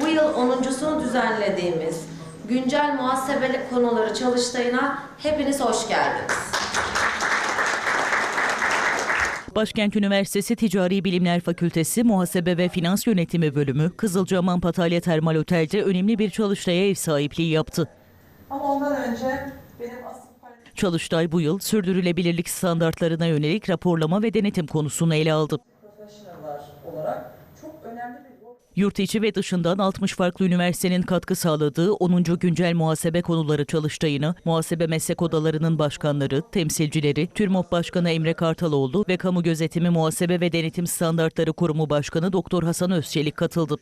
Bu yıl 10.sunu düzenlediğimiz güncel muhasebeli konuları çalıştayına hepiniz hoş geldiniz. Başkent Üniversitesi Ticari Bilimler Fakültesi Muhasebe ve Finans Yönetimi Bölümü Kızılcahamam Patalya Termal Otel'de önemli bir çalıştaya ev sahipliği yaptı. Ama ondan önce benim asıl Çalıştay bu yıl sürdürülebilirlik standartlarına yönelik raporlama ve denetim konusunu ele aldı. profesyoneller olarak çok önemli bir Yurt içi ve dışından 60 farklı üniversitenin katkı sağladığı 10. Güncel Muhasebe Konuları Çalıştayı'nı muhasebe meslek odalarının başkanları, temsilcileri, TÜRMOP Başkanı Emre Kartaloğlu ve Kamu Gözetimi Muhasebe ve Denetim Standartları Kurumu Başkanı Doktor Hasan Özçelik katıldı.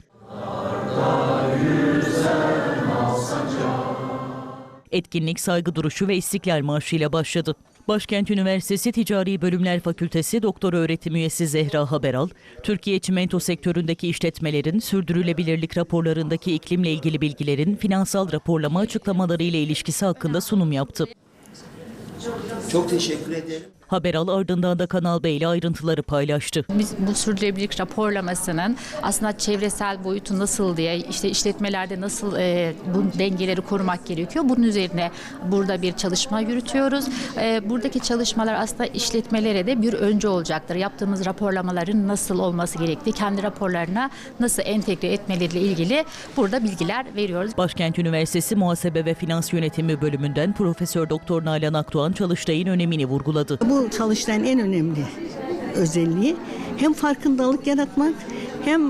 Etkinlik saygı duruşu ve istiklal marşı ile başladı. Başkent Üniversitesi Ticari Bölümler Fakültesi Doktor Öğretim Üyesi Zehra Haberal, Türkiye çimento sektöründeki işletmelerin sürdürülebilirlik raporlarındaki iklimle ilgili bilgilerin finansal raporlama açıklamaları ile ilişkisi hakkında sunum yaptı. Çok teşekkür ederim. Haberal ardından da Kanal Bey ile ayrıntıları paylaştı. Biz bu sürdürülebilirlik raporlamasının aslında çevresel boyutu nasıl diye işte işletmelerde nasıl e, bu dengeleri korumak gerekiyor. Bunun üzerine burada bir çalışma yürütüyoruz. E, buradaki çalışmalar aslında işletmelere de bir önce olacaktır. Yaptığımız raporlamaların nasıl olması gerektiği, kendi raporlarına nasıl entegre etmeleriyle ilgili burada bilgiler veriyoruz. Başkent Üniversitesi Muhasebe ve Finans Yönetimi bölümünden Profesör Doktor Nalan Akdoğan çalıştayın önemini vurguladı. Bu çalıştayın en önemli özelliği hem farkındalık yaratmak hem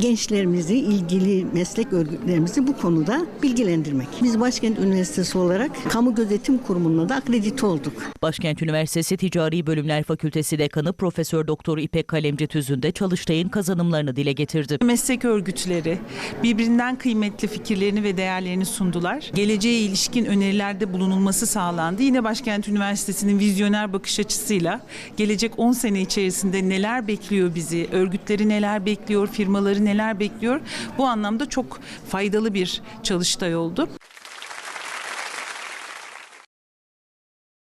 gençlerimizi, ilgili meslek örgütlerimizi bu konuda bilgilendirmek. Biz Başkent Üniversitesi olarak Kamu Gözetim Kurumu'na da akredite olduk. Başkent Üniversitesi Ticari Bölümler Fakültesi Dekanı Profesör Doktor İpek Kalemci Tüzün de çalıştayın kazanımlarını dile getirdi. Meslek örgütleri birbirinden kıymetli fikirlerini ve değerlerini sundular. Geleceğe ilişkin önerilerde bulunulması sağlandı. Yine Başkent Üniversitesi'nin vizyoner bakış açısıyla gelecek 10 sene içerisinde neler bekliyor bizi, örgütleri neler bekliyor, firmaları neler bekliyor bu anlamda çok faydalı bir çalıştay oldu.